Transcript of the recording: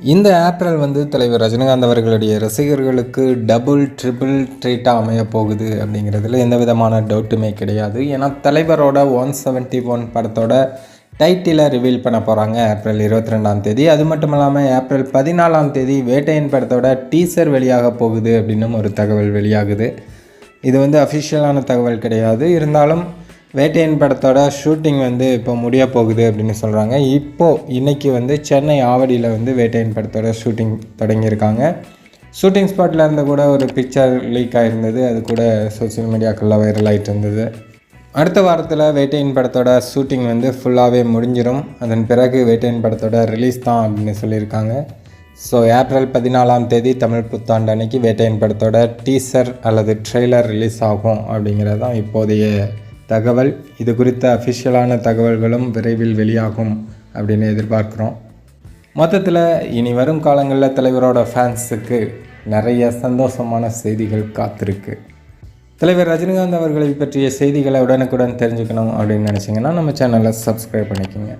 இந்த ஏப்ரல் வந்து தலைவர் ரஜினிகாந்த் அவர்களுடைய ரசிகர்களுக்கு டபுள் ட்ரிபிள் ட்ரீட்டாக அமைய போகுது அப்படிங்கிறதுல எந்த விதமான டவுட்டுமே கிடையாது. ஏன்னா தலைவரோட ஒன் செவன்ட்டி ஒன் படத்தோட டைட்டிலை ரிவீல் பண்ண போகிறாங்க ஏப்ரல் இருபத்தி ரெண்டாம் தேதி. அது மட்டும் இல்லாமல் ஏப்ரல் பதினாலாம் தேதி வேட்டையன் படத்தோட டீசர் வெளியாக போகுது அப்படின்னும் ஒரு தகவல் வெளியாகுது. இது வந்து அஃபிஷியலான தகவல் கிடையாது. இருந்தாலும் வேட்டையன் படத்தோட ஷூட்டிங் வந்து இப்போ முடிய போகுது அப்படின்னு சொல்கிறாங்க இப்போது இன்றைக்கி வந்து சென்னை ஆவடியில் வந்து வேட்டையன் படத்தோட ஷூட்டிங் தொடங்கியிருக்காங்க. ஷூட்டிங் ஸ்பாட்டில் இருந்த கூட ஒரு பிக்சர் லீக் ஆகிருந்தது அது கூட சோஷியல் மீடியாக்கெல்லாம் வைரல் ஆகிட்டு இருந்தது. அடுத்த வாரத்தில் வேட்டையின் படத்தோட ஷூட்டிங் வந்து ஃபுல்லாகவே முடிஞ்சிடும் அதன் பிறகு வேட்டையின் படத்தோட ரிலீஸ் தான் அப்படின்னு சொல்லியிருக்காங்க. ஸோ ஏப்ரல் பதினாலாம் தேதி தமிழ் புத்தாண்டு அன்னைக்கு வேட்டையின் படத்தோட டீசர் அல்லது ட்ரெய்லர் ரிலீஸ் ஆகும் அப்படிங்கிறது தான் இப்போதைய தகவல் இது குறித்த அஃபிஷியலான தகவல்களும் விரைவில் வெளியாகும் அப்படின்னு எதிர்பார்க்குறோம். மொத்தத்தில் இனி வரும் காலங்களில் தலைவரோட ஃபேன்ஸுக்கு நிறைய சந்தோஷமான செய்திகள் காத்திருக்கு. தலைவர் ரஜினிகாந்த் அவர்களை பற்றிய செய்திகளை உடனுக்குடன் தெரிஞ்சுக்கணும் அப்படின்னு நினச்சிங்கன்னா நம்ம சேனலை சப்ஸ்கிரைப் பண்ணிக்கோங்க.